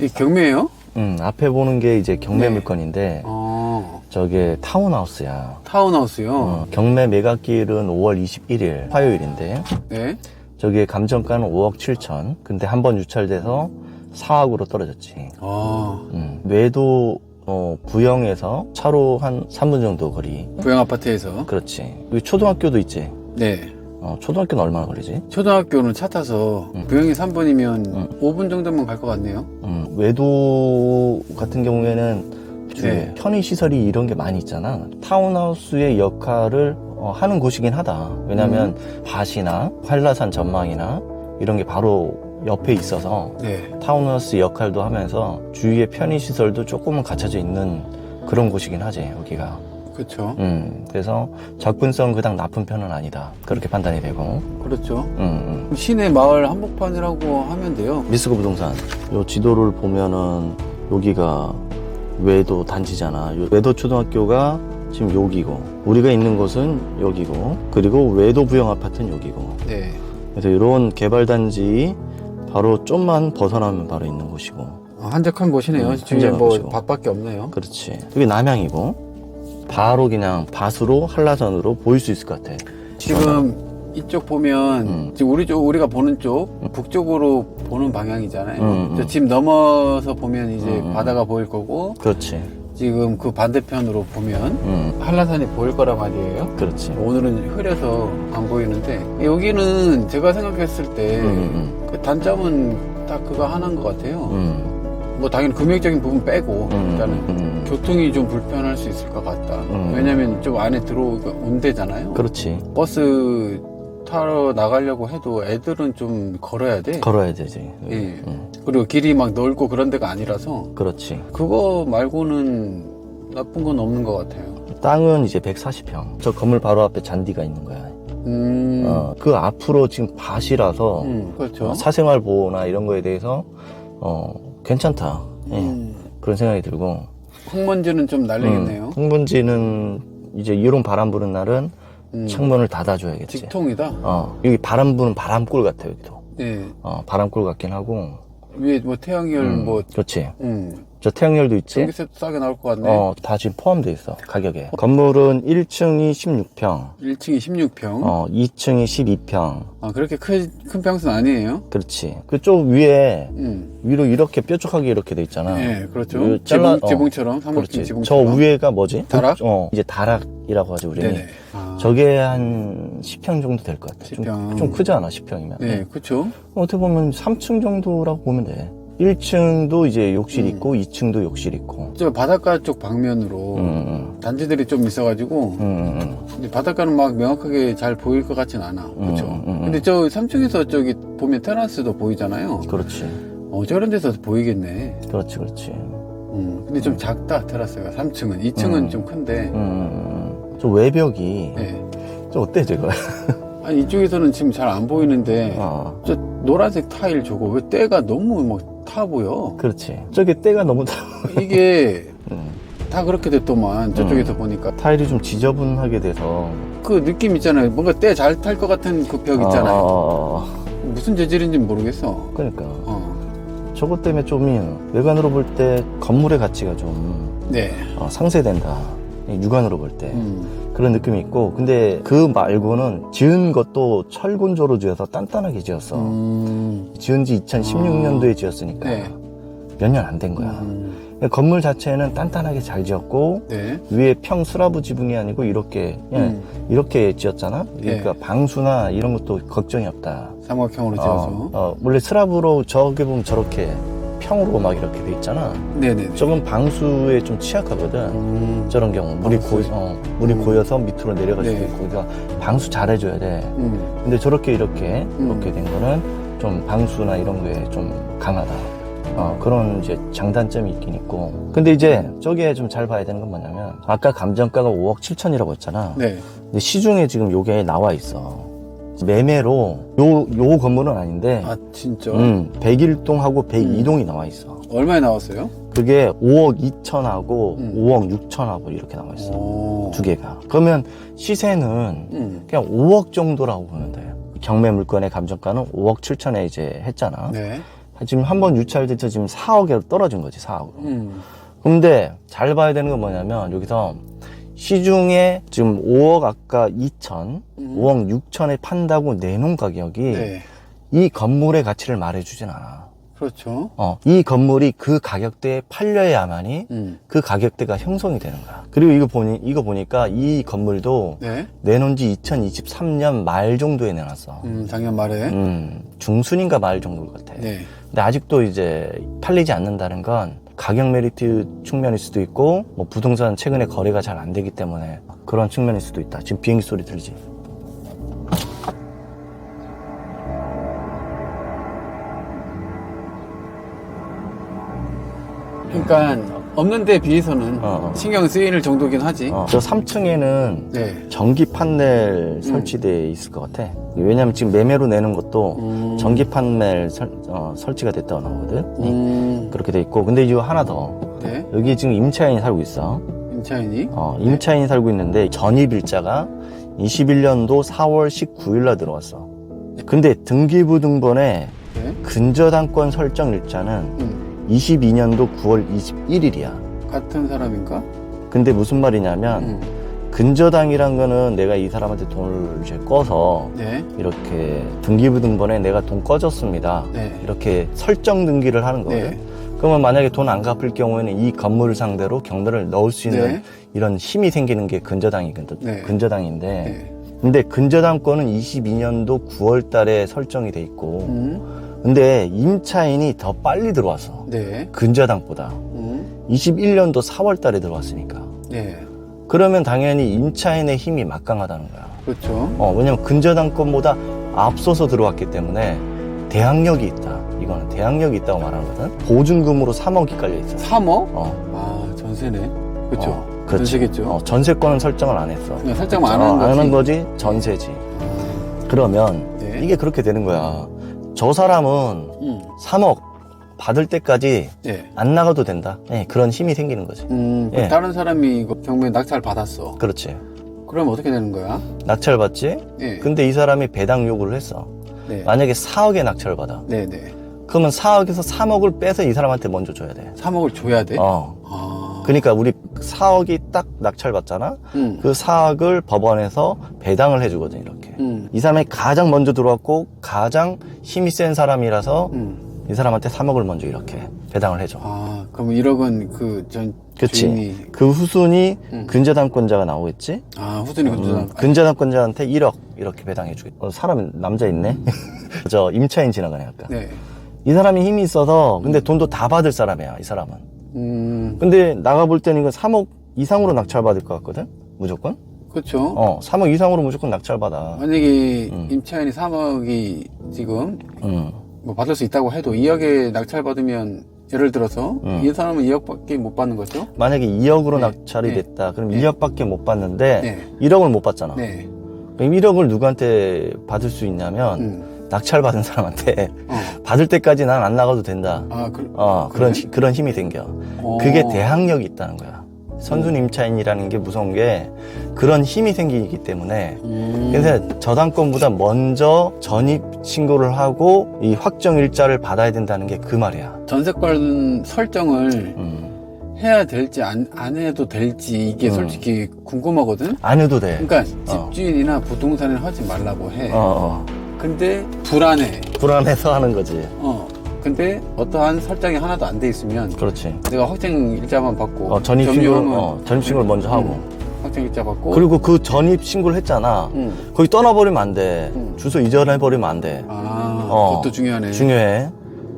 이 경매예요? 음, 앞에 보는 게 이제 경매 네. 물건인데 어, 저게 타운하우스야. 타운하우스요. 어, 경매 매각일은 5월 21일 화요일인데 네. 저기에 감정가는 5억 7천. 근데 한 번 유찰돼서 4억으로 떨어졌지. 아, 음, 외도 어, 부영에서 차로 한 3분 정도 거리. 부영 아파트에서. 그렇지. 여기 초등학교도 있지. 네. 어, 초등학교는 얼마나 걸리지? 초등학교는 차 타서 음. 부영이 3분이면 음. 5분 정도면 갈 것 같네요. 음, 외도 같은 경우에는 네. 편의 시설이 이런 게 많이 있잖아. 타운하우스의 역할을 어, 하는 곳이긴 하다. 왜냐하면 음. 밭이나 한라산 전망이나 이런 게 바로 옆에 있어서 네. 타운하우스 역할도 하면서 주위에 편의 시설도 조금은 갖춰져 있는 그런 곳이긴 하지 여기가. 그렇죠. 음, 그래서 접근성 그닥 나쁜 편은 아니다. 그렇게 판단이 되고. 그렇죠. 음, 음. 시내 마을 한복판이라고 하면 돼요. 미스코 부동산. 요 지도를 보면은 여기가 외도 단지잖아. 요 외도 초등학교가 지금 여기고 우리가 있는 곳은 여기고 그리고 외도 부영 아파트는 여기고. 네. 그래서 이런 개발 단지 바로 좀만 벗어나면 바로 있는 곳이고. 어, 한적한 곳이네요. 음, 주위에 한적한 뭐 곳이고. 밭밖에 없네요. 그렇지. 여기 남양이고 바로 그냥 밭으로 한라산으로 보일 수 있을 것 같아. 지금 이쪽 보면 음. 지금 우리 쪽 우리가 보는 쪽 북쪽으로 보는 방향이잖아요. 음, 음. 저 집 넘어서 보면 이제 음, 음. 바다가 보일 거고 그렇지. 지금 그 반대편으로 보면 음, 한라산이 보일 거란 말이에요. 그렇지. 오늘은 흐려서 안 보이는데 여기는 제가 생각했을 때 음, 그 단점은 딱 그거 하나인 것 같아요. 음, 음, 뭐 당연히 금액적인 부분 빼고 음, 일단은 음, 교통이 좀 불편할 수 있을 것 같다. 음. 왜냐면 좀 안에 들어오기가 온대잖아요. 그렇지. 버스 타러 나가려고 해도 애들은 좀 걸어야 돼. 걸어야 되지. 예. 음, 그리고 길이 막 넓고 그런 데가 아니라서 그렇지. 그거 말고는 나쁜 건 없는 것 같아요. 땅은 이제 140평. 저 건물 바로 앞에 잔디가 있는 거야. 음, 어, 그 앞으로 지금 밭이라서 음, 그렇죠. 어, 사생활 보호나 이런 거에 대해서 어, 괜찮다. 예, 음, 그런 생각이 들고. 흙먼지는 좀 날리겠네요. 음, 홍분지는 이제 이런 바람 부는 날은 음, 창문을 닫아줘야겠지. 직통이다. 어, 여기 바람 부는 바람골 같아 여기도. 네. 어, 바람골 같긴 하고. 위에 뭐 태양열 음, 뭐, 그렇지. 음, 저 태양열도 있지. 전기세도 싸게 나올 것 같네. 어, 다 지금 포함되어 있어 가격에. 건물은 1층이 16평, 1층이 16평. 어, 2층이 12평. 아, 그렇게 큰, 큰 평수는 아니에요. 그렇지. 그쪽 위에 음. 위로 이렇게 뾰족하게 이렇게 돼 있잖아. 네, 그렇죠. 이거 잘라- 지붕, 어, 지붕처럼, 삼각형 그렇지. 저 지붕처럼. 위에가 뭐지? 다락? 어, 이제 다락이라고 하지 우리. 네네. 아, 저게 한 10평 정도 될 것 같아. 좀, 10평. 좀 크지 않아 10평이면. 네, 그렇죠. 어떻게 보면 3층 정도라고 보면 돼. 1층도 이제 욕실 음. 있고 2층도 욕실 있고. 저 바닷가 쪽 방면으로 음, 음, 단지들이 좀 있어가지고 음, 음, 음. 근데 바닷가는 막 명확하게 잘 보일 것 같진 않아. 그렇죠. 음, 음, 음. 근데 저 3층에서 저기 보면 테라스도 보이잖아요. 그렇지. 어, 저런 데서 보이겠네. 그렇지, 그렇지. 음, 근데 좀 작다 테라스가 3층은 2층은 음. 좀 큰데. 음. 저 외벽이 네. 저 어때 저거? 아니 이쪽에서는 지금 잘 안 보이는데 어, 저 노란색 타일 저거 왜 때가 너무 막 타 보여. 그렇지. 저게 때가 너무 다. 이게 음. 다 그렇게 됐더만 저쪽에서 보니까 타일이 좀 지저분하게 돼서. 그 느낌 있잖아요. 뭔가 때 잘 탈 것 같은 그 벽 있잖아요. 어, 어, 어. 무슨 재질인지 모르겠어. 그러니까 어. 저것 때문에 좀 외관으로 볼 때 건물의 가치가 좀 네. 어, 상쇄된다. 이 육안으로 볼 때. 음. 그런 느낌이 있고 근데 그 말고는 지은 것도 철근조로 지어서 단단하게 지었어 음. 지은 지 2016년도에 지었으니까 네. 몇년 안 된 거야 음. 건물 자체는 단단하게 잘 지었고 네. 위에 평 슬라브 지붕이 아니고 이렇게 예, 음. 이렇게 지었잖아 네. 그러니까 방수나 이런 것도 걱정이 없다 삼각형으로 지어서. 어, 어, 원래 슬라브로 저기 보면 저렇게 평으로 막 이렇게 돼 있잖아 네네. 저건 방수에 좀 취약하거든 음. 저런 경우 물이 방수. 고이, 어, 물이 음. 고여서 밑으로 내려갈 수도 네. 있고 그러니까 방수 잘해줘야 돼 음. 근데 저렇게 이렇게 음. 이렇게 된 거는 좀 방수나 이런 거에 좀 강하다. 어, 그런 이제 장단점이 있긴 있고. 근데 이제 저게 좀 잘 봐야 되는 건 뭐냐면 아까 감정가가 5억 7천이라고 했잖아. 네. 근데 시중에 지금 요게 나와 있어. 매매로 요, 요 건물은 아닌데 아 진짜. 음, 101동하고 102동이 나와 있어. 얼마에 나왔어요? 그게 5억 2천하고 음. 5억 6천하고 이렇게 나와 있어. 오. 두 개가. 그러면 시세는 음. 그냥 5억 정도라고 보면 돼요. 경매 물건의 감정가는 5억 7천에 이제 했잖아. 네. 지금 한 번 유찰돼서 지금 4억에 떨어진 거지 4억. 음. 근데 잘 봐야 되는 건 뭐냐면 여기서 시중에 지금 5억 아까 2천, 음. 5억 6천에 판다고 내놓은 가격이 네. 이 건물의 가치를 말해주진 않아. 그렇죠. 어, 이 건물이 그 가격대에 팔려야만이 음. 그 가격대가 형성이 되는 거야. 그리고 이거 보니 이거 보니까 이 건물도 네. 내놓은 지 2023년 말 정도에 내놨어. 음, 작년 말에. 음, 중순인가 말 정도 같아. 네. 근데 아직도 이제 팔리지 않는다는 건 가격 메리트 측면일 수도 있고 뭐 부동산 최근에 거래가 잘 안 되기 때문에 그런 측면일 수도 있다. 지금 비행기 소리 들리지? 그러니까 없는 데 비해서는 어, 어. 신경 쓰일 정도긴 하지. 어, 저 3층에는 네. 전기 판넬 설치돼 있을 것 같아. 왜냐면 지금 매매로 내는 것도 음. 전기 판넬 설, 어, 설치가 됐다고 나오거든. 음. 그렇게 돼 있고 근데 이거 하나 더 네. 여기 지금 임차인이 살고 있어. 임차인이. 어, 임차인이 살고 있는데 전입 일자가 21년도 4월 19일 날 들어왔어. 근데 등기부 등본에 네. 근저당권 설정 일자는 음. 22년도 9월 21일이야. 같은 사람인가? 근데 무슨 말이냐면 음. 근저당이란 거는 내가 이 사람한테 돈을 이제 꺼서 네. 이렇게 등기부 등본에 내가 돈 꺼졌습니다. 네. 이렇게 설정 등기를 하는 거거든. 네. 그러면 만약에 돈 안 갚을 경우에는 이 건물을 상대로 경매를 넣을 수 있는 네. 이런 힘이 생기는 게 근저당이거든. 네. 근저당인데. 네. 근데 근저당권은 22년도 9월 달에 설정이 돼 있고. 음. 근데 임차인이 더 빨리 들어왔어. 네. 근저당보다. 음. 21년도 4월 달에 들어왔으니까. 네. 그러면 당연히 임차인의 힘이 막강하다는 거야. 그렇죠. 어, 왜냐면 근저당권보다 앞서서 들어왔기 때문에 대항력이 있다. 이거는 대항력이 있다고 말하거든. 보증금으로 3억이 깔려 있어. 3억? 어, 아, 전세네. 그렇죠. 어, 그렇지. 전세겠죠. 어, 전세권은 설정을 안 했어. 그냥 설정만 안 어, 하는 거지. 안 하는 거지. 전세지. 아, 그러면 네. 이게 그렇게 되는 거야. 저 사람은 음. 3억 받을 때까지 네. 안 나가도 된다. 네, 그런 힘이 생기는 거지. 음, 그 예. 다른 사람이 이거 경매 낙찰 받았어. 그렇지. 그럼 어떻게 되는 거야? 낙찰 받지? 예. 근데 이 사람이 배당 요구를 했어. 네. 만약에 4억에 낙찰 받아. 네, 네. 그러면 4억에서 3억을 빼서 이 사람한테 먼저 줘야 돼. 3억을 줘야 돼? 어. 아. 그러니까 우리 4억이 딱 낙찰 받잖아. 음. 그 4억을 법원에서 배당을 해주거든 이렇게. 음. 이 사람이 가장 먼저 들어왔고 가장 힘이 센 사람이라서 음. 이 사람한테 3억을 먼저 이렇게 배당을 해줘. 아, 그럼 1억은 그전 그치. 주인이 그 후순위 음. 근저당권자가 나오겠지? 아, 후순위 건조장. 음, 근저당권자한테 1억 이렇게 배당해 주겠. 어, 사람 남자 있네. 저 임차인 지나가네 아까. 네. 이 사람이 힘이 있어서 근데 돈도 다 받을 사람이야 이 사람은. 음. 근데 나가 볼 때는 이거 3억 이상으로 낙찰 받을 것 같거든. 무조건. 그렇죠. 어, 3억 이상으로 무조건 낙찰 받아. 만약에 음. 임차인이 3억이 지금 음. 뭐 받을 수 있다고 해도 2억에 낙찰 받으면 예를 들어서 음. 이 사람은 2억밖에 못 받는 거죠? 만약에 2억으로 네. 낙찰이 네. 됐다. 그럼 네. 2억밖에 못 받는데 네. 1억을 못 받잖아. 네. 그럼 1억을 누구한테 받을 수 있냐면 음. 낙찰 받은 사람한테 어. 받을 때까지 난 안 나가도 된다. 아, 그, 어, 그래? 그런 히- 그런 힘이 생겨. 어. 그게 대항력이 있다는 거야. 선순 임차인이라는 게 무서운 게 그런 힘이 생기기 때문에 음. 그래서 저당권보다 먼저 전입 신고를 하고 이 확정 일자를 받아야 된다는 게 그 말이야. 전세권 설정을 음. 해야 될지 안, 안 해도 될지 이게 음. 솔직히 궁금하거든? 안 해도 돼. 그러니까 어. 집주인이나 부동산을 하지 말라고 해. 어, 어. 근데 불안해. 불안해서 하는 거지. 어. 근데 어떠한 설정이 하나도 안 돼 있으면 그렇지. 내가 확정 일자만 받고 어, 전입 신고를 점유하면 어, 전입 신고를 먼저 하고. 음. 확정 일자 받고 그리고 그 전입 신고를 했잖아. 음. 거기 떠나버리면 안 돼. 음. 주소 이전해 버리면 안 돼. 아, 어. 그것도 중요하네. 중요해.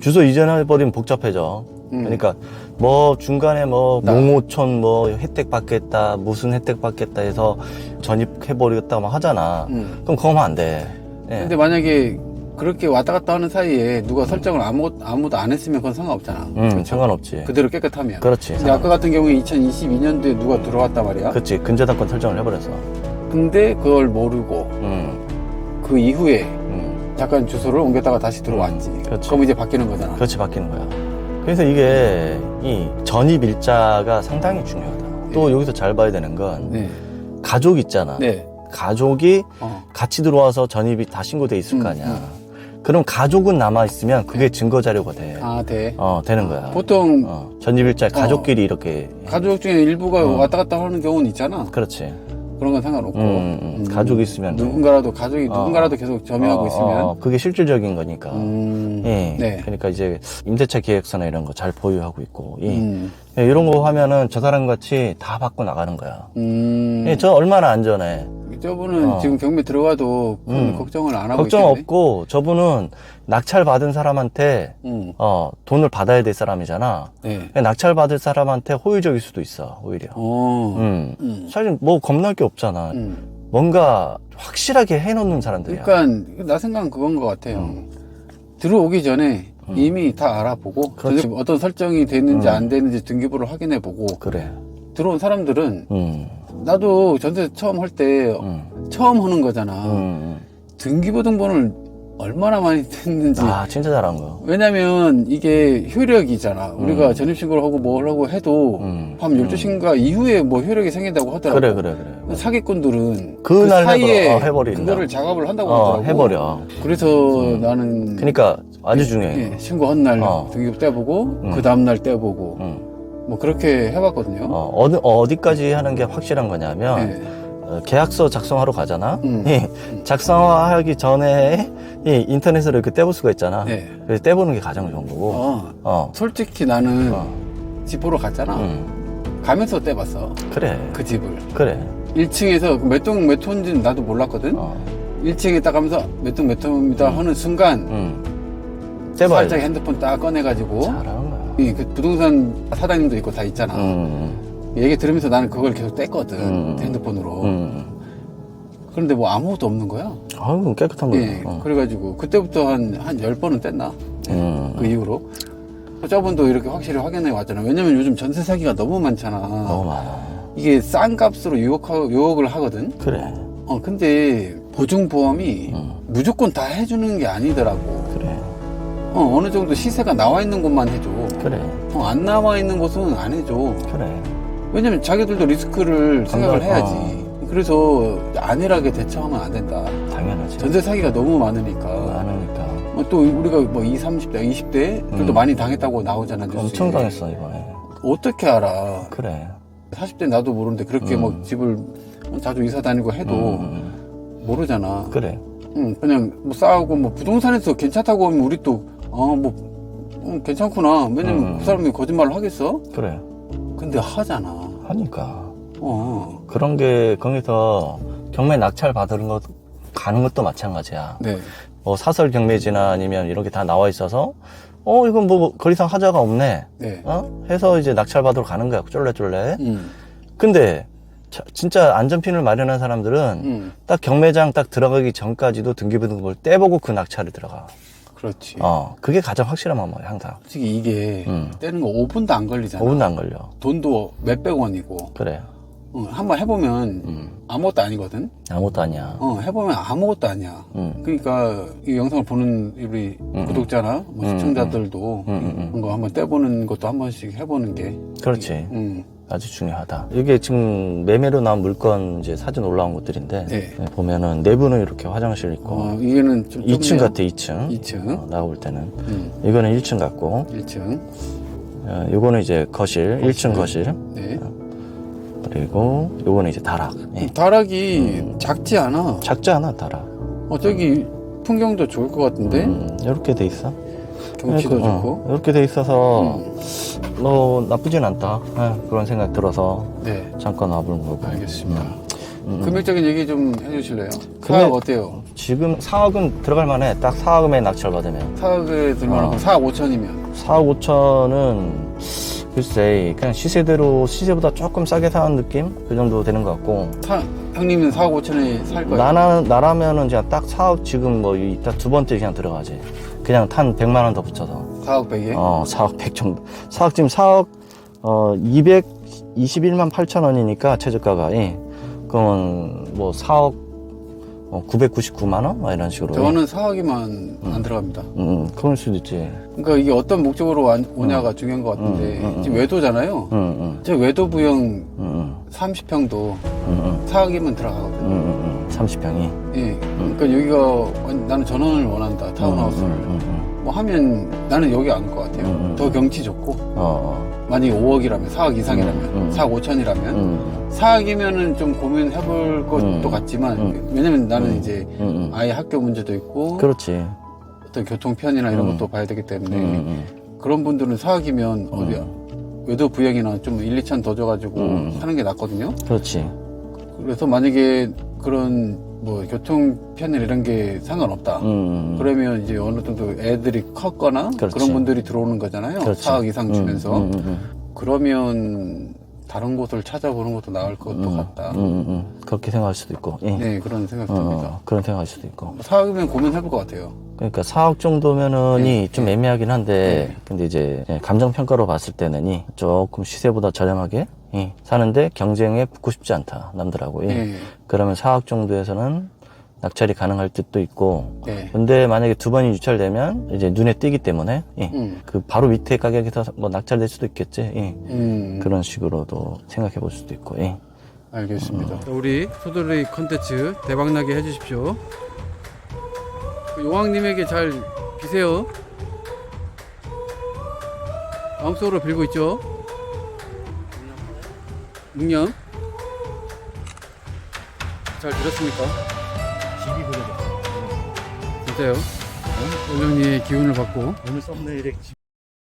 주소 이전해 버리면 복잡해져. 음. 그러니까 뭐 중간에 뭐 나- 몽호촌 뭐 혜택 받겠다 무슨 혜택 받겠다 해서 전입해 버리겠다 막 하잖아. 음. 그럼 그거 하면 안 돼. 예. 근데 만약에 그렇게 왔다 갔다 하는 사이에 누가 설정을 아무, 아무도 안 했으면 그건 상관없잖아. 음, 그렇죠? 상관없지. 그대로 깨끗하면. 그렇지. 근데 아까 같은 경우에 2022년도에 누가 들어왔단 말이야. 그렇지. 근저당권 설정을 해버렸어. 근데 그걸 모르고 음, 그 이후에 음. 잠깐 주소를 옮겼다가 다시 들어왔지. 음, 그렇지. 그럼 이제 바뀌는 거잖아. 그렇지 바뀌는 거야. 그래서 이게 이 전입 일자가 상당히 중요하다. 또 여기서 잘 봐야 되는 건 네. 가족 있잖아. 네. 가족이 어. 같이 들어와서 전입이 다 신고돼 있을 거 음, 아니야. 음. 그럼 가족은 남아 있으면 그게 증거 자료가 돼. 아, 돼. 어, 되는 거야. 보통 어, 전입일자 가족끼리 이렇게. 가족 중에 일부가 어. 왔다 갔다 하는 경우는 있잖아. 그렇지. 그런 건 상관없고. 음, 음, 음. 가족이 있으면. 누군가라도, 가족이 어. 누군가라도 계속 점유하고 어, 있으면. 어, 그게 실질적인 거니까. 음, 예. 네. 그러니까 이제 임대차 계획서나 이런 거 잘 보유하고 있고. 예. 음, 예, 이런 거 하면은 저 사람 같이 다 받고 나가는 거야. 음. 예, 저 얼마나 안전해. 저분은 어. 지금 경매 들어가도 큰 음. 걱정을 안 하고 걱정 있겠네. 없고 저분은 낙찰 받은 사람한테 음, 어, 돈을 받아야 될 사람이잖아. 네. 낙찰 받을 사람한테 호의적일 수도 있어, 오히려. 어. 음. 음. 사실 뭐 겁날 게 없잖아. 음. 뭔가 확실하게 해놓는 사람들이야. 그러니까 나 생각은 그건 것 같아요. 들어오기 전에 음. 이미 다 알아보고 그렇지. 어떤 설정이 됐는지 음. 안 됐는지 등기부를 확인해 보고 그래. 들어온 사람들은 음. 나도 전세 처음 할때 음. 처음 하는 거잖아. 음. 등기부 등본을 얼마나 많이 했는지. 아, 진짜 잘한 거. 왜냐면 이게 효력이잖아. 우리가 음. 전입신고를 하고 뭘 하고 해도 음. 밤 12시인가 이후에 뭐 효력이 생긴다고 하더라고. 그래, 그래, 그래. 사기꾼들은 그날 사이에 해버려. 어. 그거를 작업을 한다고 어, 하더라고. 해버려. 그래서 나는 그러니까 아주 중요해. 예, 신고한 날 어. 등기부 떼보고 음. 그 다음 날 떼보고 음. 뭐 그렇게 해봤거든요. 어, 어느, 어디까지 하는 게 확실한 거냐면, 예. 어, 계약서 작성하러 가잖아. 음. 예, 작성하기 전에 예, 인터넷으로 이렇게 떼볼 수가 있잖아. 네. 그래서 떼보는 게 가장 좋은 거고. 어, 어. 솔직히 나는 어. 집 보러 갔잖아. 음. 가면서 떼봤어. 그래. 그 집을. 그래. 1층에서 몇 동 몇 호인지는 나도 몰랐거든. 어. 1층에 딱 가면서 몇 동 몇 호입니다 음. 하는 순간 음. 떼봐야 살짝 돼. 핸드폰 딱 꺼내가지고 잘하 이그 부동산 사장님도 있고 다 있잖아. 음. 얘기 들으면서 나는 그걸 계속 뗐거든. 음. 핸드폰으로. 음. 그런데 뭐 아무것도 없는 거야. 아유, 깨끗한 거야. 예. 어. 그래가지고 그때부터 한, 한 10번은 뗐나? 음. 그 이후로. 저분도 이렇게 확실히 확인해 왔잖아. 왜냐면 요즘 전세 사기가 너무 많잖아. 너무 많아. 이게 싼 값으로 유혹하, 유혹을 하거든? 그래. 어, 근데 보증보험이 음. 무조건 다 해주는 게 아니더라고. 그래. 어, 어느 정도 시세가 나와 있는 곳만 해줘. 그래. 어, 안 나와 있는 곳은 안 해줘. 그래. 왜냐면 자기들도 리스크를 생각을 해야지. 그래서 안일하게 대처하면 안 된다. 당연하지. 전세 사기가 너무 많으니까. 많으니까. 어, 또 우리가 뭐 20, 30대, 20대 그래도 음. 많이 당했다고 나오잖아. 뉴스에. 엄청 당했어, 이번에. 어떻게 알아? 그래. 40대 나도 모르는데 그렇게 음. 뭐 집을 자주 이사 다니고 해도 음. 모르잖아. 그래. 응, 그냥 뭐 싸우고 뭐 부동산에서 괜찮다고 하면 우리 또, 어, 뭐, 어, 괜찮구나. 왜냐면 음. 그 사람이 거짓말을 하겠어? 그래. 근데 하잖아. 하니까. 어, 그런 게 거기서 경매 낙찰 받는 것 가는 것도 마찬가지야. 네. 뭐 사설 경매지나 아니면 이런 게다 나와 있어서 어 이건 뭐더 이상 하자가 없네. 네. 어 해서 이제 낙찰 받으러 가는 거야 쫄래쫄래. 음, 근데 자- 진짜 안전핀을 마련한 사람들은 음, 딱 경매장 딱 들어가기 전까지도 등기부 등본을 떼보고 그 낙찰을 들어가. 그렇지. 어 그게 가장 확실한 방법이야 항상. 솔직히 이게 음. 떼는 거 5분도 안 걸리잖아. 5분도 안 걸려. 돈도 몇백 원이고. 그래. 어, 한번 해보면 음 아무것도 아니거든? 아무것도 아니야. 어, 해보면 아무것도 아니야. 음. 그러니까 이 영상을 보는 우리 음. 구독자나 뭐 음, 시청자들도 음, 음, 음. 그런 거 한번 떼보는 것도 한 번씩 해보는 게. 그렇지. 음, 아주 중요하다. 이게 지금 매매로 나온 물건 이제 사진 올라온 것들인데 네. 보면은 내부는 이렇게 화장실 있고 어, 이게는 좀 2층 좁네요. 같아 2층. 2층. 어, 나가 볼 때는 음, 이거는 1층 같고 1층. 어, 요거는 이제 거실, 1층 거실 네. 그리고 요거는 이제 다락. 예. 다락이 음. 작지 않아. 작지 않아 다락. 어, 저기 풍경도 좋을 것 같은데? 음, 이렇게 돼 있어. 경치도 그러니까, 좋고. 어, 이렇게 돼 있어서 음, 뭐 나쁘진 않다. 예, 그런 생각 들어서 네. 잠깐 와본 거고. 알겠습니다. 음. 금액적인 얘기 좀 해주실래요? 금액- 사업 어때요? 지금 4억은 들어갈 만해. 딱 4억에 낙찰 받으면. 4억에 들만한 어. 건 4억 5천이면 4억 5천은 글쎄 그냥 시세대로 시세보다 조금 싸게 사는 느낌 그 정도 되는 것 같고 사, 형님은 4억 5천에 살 거예요? 나나 나라면은 그냥 딱 4억 지금 뭐 이따 두 번째 그냥 들어가지 그냥 탄 100만 원 더 붙여서 4억 100에? 어 4억 100 정도 4억 지금 4억 어 221만 8천 원이니까 최저가가 예. 그러면 뭐 4억 어, 999만 원? 막 이런 식으로 저는 4억이만 안 들어갑니다. 음, 음, 그럴 수도 있지 그러니까 이게 어떤 목적으로 와- 오냐가 중요한 것 같은데 음, 음, 음. 지금 외도잖아요. 음, 음, 저 외도 부영 음, 음, 30평도 음, 음, 4억이면 들어가거든요. 음, 음, 음. 30평이. 예. 그러니까 여기가 완- 나는 전원을 원한다. 타운하우스를. 음, 음, 음. 뭐 하면 나는 여기 안것 같아요. 음, 음. 더 경치 좋고. 어, 어. 만약에 5억이라면, 4억 이상이라면, 음, 음. 4억 5천이라면, 음, 4억이면은 좀 고민해볼 것도 음. 같지만, 음. 왜냐면 나는 음. 이제 음, 음. 아예 학교 문제도 있고, 그렇지. 어떤 교통 편이나 이런 음. 것도 봐야 되기 때문에, 음, 음, 그런 분들은 4억이면 어디야? 외도 부양이나 좀 1, 2천 더 줘가지고 음. 사는 게 낫거든요. 음. 그렇지. 그래서 만약에 그런 뭐 교통편 이런 게 상관없다. 음, 음. 그러면 이제 어느 정도 애들이 컸거나 그 그렇지. 런 분들이 들어오는 거잖아요. 그렇지. 4억 이상 주면서. 음, 음, 음. 그러면 다른 곳을 찾아보는 것도 나을 것도 음, 같다. 음, 음, 음. 그렇게 생각할 수도 있고. 예. 네, 그런 생각이 어, 듭니다. 어, 그런 생각할 수도 있고. 4억이면 고민해볼 것 같아요. 그러니까 4억 정도면은이 네, 좀 네. 애매하긴 한데, 네. 근데 이제 예, 감정 평가로 봤을 때는이 조금 시세보다 저렴하게 예, 사는데 경쟁에 붙고 싶지 않다, 남들하고. 예. 네. 그러면 4억 정도에서는 낙찰이 가능할 뜻도 있고, 네. 근데 만약에 두 번이 유찰되면 이제 눈에 띄기 때문에 예, 음, 그 바로 밑에 가격에서 뭐 낙찰될 수도 있겠지. 예. 음, 그런 식으로도 생각해 볼 수도 있고. 예. 알겠습니다. 우리 소돌이 컨텐츠 대박나게 해주십시오. 그 용왕님에게 잘 비세요. 마음속으로 빌고 있죠. 묵념. 잘 들었습니까? 집이 그려져. 진짜요? 원령님의 기운을 받고 오늘 썸네일에 집